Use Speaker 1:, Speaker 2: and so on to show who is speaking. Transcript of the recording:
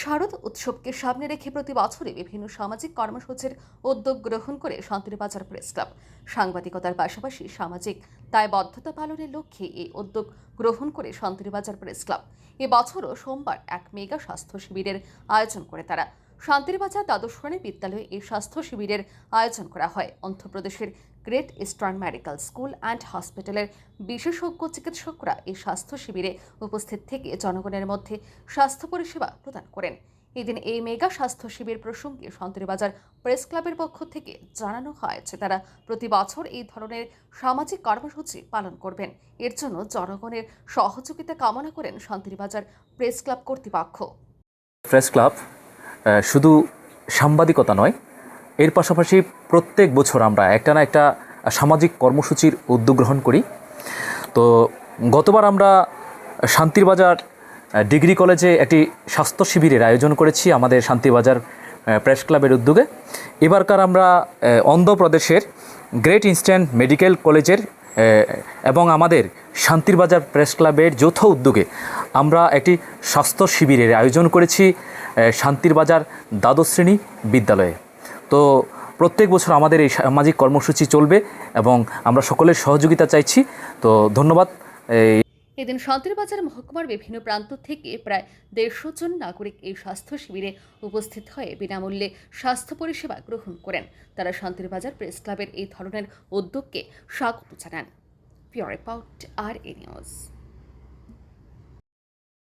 Speaker 1: শারদ উৎসবকে সামনে রেখে প্রতি বছরই বিভিন্ন সামাজিক কর্মসূচির উদ্যোগ গ্রহণ করে শান্তিরবাজার প্রেস ক্লাব। সাংবাদিকতার পাশাপাশি সামাজিক দায়বদ্ধতা পালনের লক্ষ্যে এই উদ্যোগ গ্রহণ করে শান্তিরবাজার প্রেস ক্লাব। এবছরও সোমবার এক মেগা স্বাস্থ্য শিবিরের আয়োজন করে তারা। শান্তিরবাজার দ্বাদশ শ্রেণি বিদ্যালয়ে এই স্বাস্থ্য শিবিরের আয়োজন করা হয়। অন্ধ্রপ্রদেশের great eastern medical school and হসপিটালের বিশেষজ্ঞ চিকিৎসকরা এই স্বাস্থ্য শিবিরে উপস্থিত থেকে জনগণের মধ্যে স্বাস্থ্য পরিষেবা প্রদান করেন। এদিন এই মেগা স্বাস্থ্য শিবির প্রসঙ্গে শান্তিরবাজার প্রেস ক্লাবের পক্ষ থেকে জানানো হয় যে তারা প্রতি বছর এই ধরনের সামাজিক কর্মসূচি পালন করবেন। এর জন্য জনগণের সহযোগিতা কামনা করেন শান্তিরবাজার প্রেস ক্লাব কর্তৃপক্ষ।
Speaker 2: প্রেস ক্লাব শুধু সাংবাদিকতা নয় এর পাশাপাশি প্রত্যেক বছর আমরা একটা না একটা সামাজিক কর্মসূচির উদ্যোগ গ্রহণ করি। তো গতবার আমরা শান্তির বাজার ডিগ্রি কলেজে একটি স্বাস্থ্য শিবিরের আয়োজন করেছি আমাদের শান্তিবাজার প্রেস ক্লাবের উদ্যোগে। এবারকার আমরা অন্ধ্রপ্রদেশের গ্রেট ইনস্ট্যান্ট মেডিকেল কলেজের এবং আমাদের শান্তিরবাজার প্রেস ক্লাবের যৌথ উদ্যোগে আমরা একটি স্বাস্থ্য শিবিরের আয়োজন করেছি শান্তির বাজার দ্বাদশ শ্রেণি বিদ্যালয়ে। তো প্রত্যেক বছর আমাদের এই সামাজিক কর্মসূচি চলবে এবং আমরা সকলের সহযোগিতা চাইছি। তো ধন্যবাদ।
Speaker 1: এদিন শান্তিরবাজার মহকুমার বিভিন্ন প্রান্ত থেকে প্রায় দেড়শো জন নাগরিক এই স্বাস্থ্য শিবিরে উপস্থিত হয়ে বিনামূল্যে স্বাস্থ্য পরিষেবা গ্রহণ করেন। তারা শান্তিরবাজার প্রেস ক্লাবের এই ধরনের উদ্যোগকে স্বাগত জানান। পিওর রিপোর্ট আর এ নিউজ।